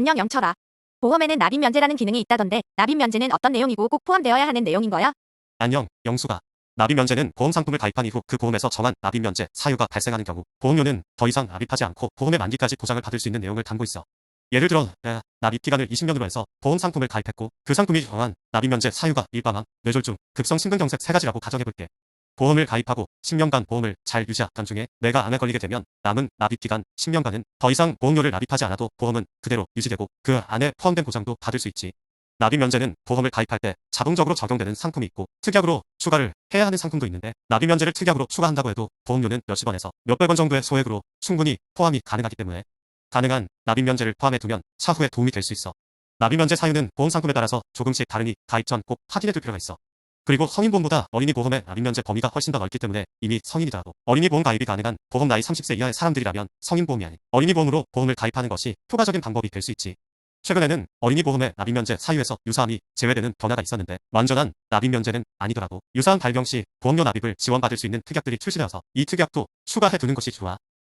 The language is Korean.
안녕 영철아. 보험에는 납입 면제라는 기능이 있다던데 납입 면제는 어떤 내용이고 꼭 포함되어야 하는 내용인 거야? 안녕, 영수가. 납입 면제는 보험 상품을 가입한 이후 그 보험에서 정한 납입 면제 사유가 발생하는 경우 보험료는 더 이상 납입하지 않고 보험의 만기까지 보장을 받을 수 있는 내용을 담고 있어. 예를 들어 에, 납입 기간을 20년으로 해서 보험 상품을 가입했고 그 상품이 정한 납입 면제 사유가 일방암, 뇌졸중, 급성 심근경색 세 가지라고 가정해볼게. 보험을 가입하고 10년간 보험을 잘 유지하던 중에 내가 암에 걸리게 되면 남은 납입 기간 10년간은 더 이상 보험료를 납입하지 않아도 보험은 그대로 유지되고 그 안에 포함된 보장도 받을 수 있지. 납입 면제는 보험을 가입할 때 자동적으로 적용되는 상품이 있고 특약으로 추가를 해야 하는 상품도 있는데 납입 면제를 특약으로 추가한다고 해도 보험료는 몇십 원에서 몇백 원 정도의 소액으로 충분히 포함이 가능하기 때문에 가능한 납입 면제를 포함해 두면 차후에 도움이 될 수 있어. 납입 면제 사유는 보험 상품에 따라서 조금씩 다르니 가입 전 꼭 확인해 둘 필요가 있어. 그리고 성인보험보다 어린이 보험의 납입 면제 범위가 훨씬 더 넓기 때문에 이미 성인이더라도 어린이 보험 가입이 가능한 보험 나이 30세 이하의 사람들이라면 성인 보험이 아닌 어린이 보험으로 보험을 가입하는 것이 효과적인 방법이 될 수 있지. 최근에는 어린이 보험의 납입 면제 사유에서 유사암이 제외되는 변화가 있었는데 완전한 납입 면제는 아니더라고. 유사암 발병 시 보험료 납입을 지원받을 수 있는 특약들이 출시되어서 이 특약도 추가해 두는 것이 좋아.